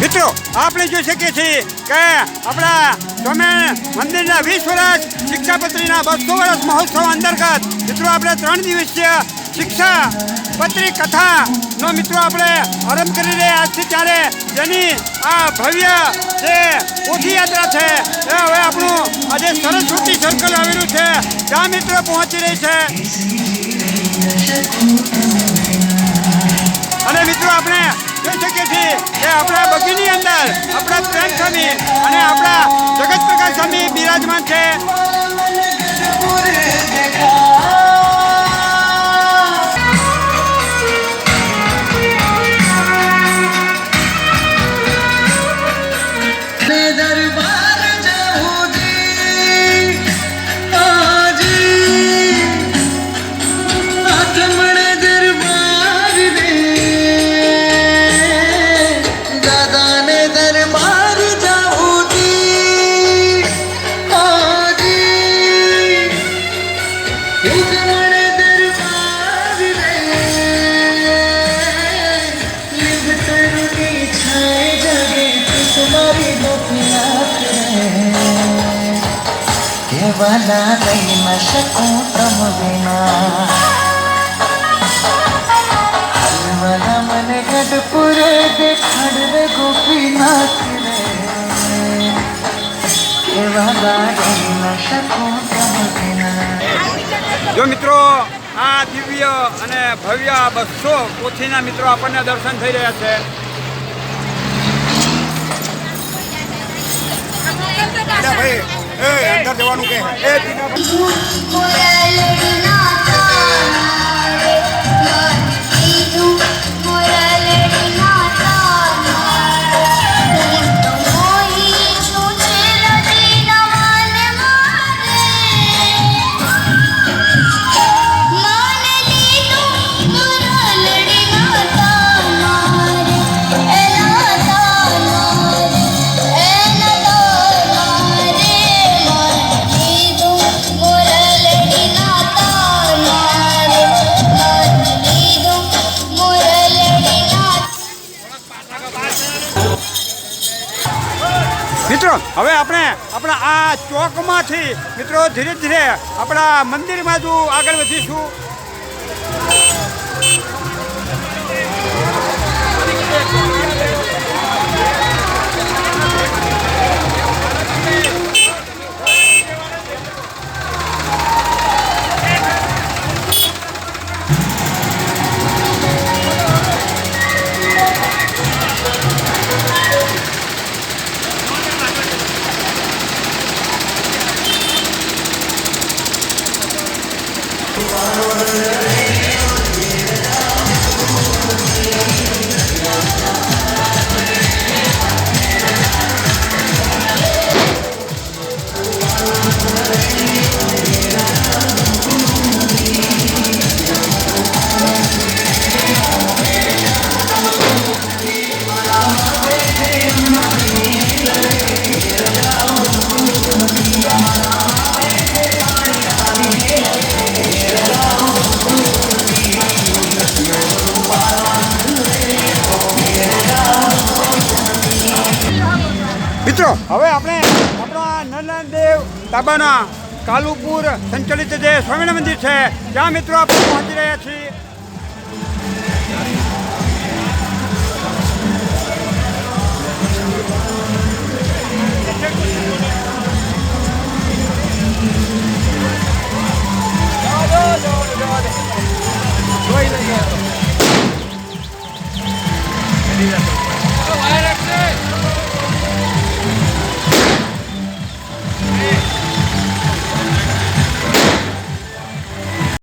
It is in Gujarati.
મિત્રો, આપણે જોઈ શકીએ છીએ કે આપણા સ્વામી મંદિરના વીસ વર્ષ શિક્ષાપત્રીના બસો વર્ષ મહોત્સવ અંતર્ગત, મિત્રો, આપણે ત્રણ દિવસીય શિક્ષા પત્રી કથાનો, મિત્રો, આપણે આરંભ કરી રહ્યા આજથી ત્યારે જેની આ ભવ્ય જે પોથી યાત્રા છે, એ હવે આપણું આજે સરસ્વતી સર્કલ આવેલું છે. ત્યાં મિત્રો પહોંચી રહી છે. આપણા બગીની અંદર આપણા પ્રેમ સ્વામી અને આપણા જગત પ્રકાશ સ્વામી બિરાજમાન છે. મારી કેવાના રહી ન શકું તમ વિના. હલવાના મને ગઢપુરે દેખાડ રે. ગોપીનાથ રે જો મિત્રો, આ દિવ્ય અને ભવ્ય બસો પોથીના મિત્રો આપણને દર્શન થઈ રહ્યા છે. એ અંદર જવાનું કે. મિત્રો હવે આપણે આપણા આ ચોકમાંથી મિત્રો ધીરે ધીરે આપણા મંદિરમાં જો આગળ વધીશું. મિત્રો, હવે આપણે આપણો નંદનદેવ તાબાના કાલુપુર સંચાલિત જે સ્વામિનારાયણ મંદિર છે, ત્યાં મિત્રો આપણે પહોંચી રહ્યા છીએ. જોઈ લઈએ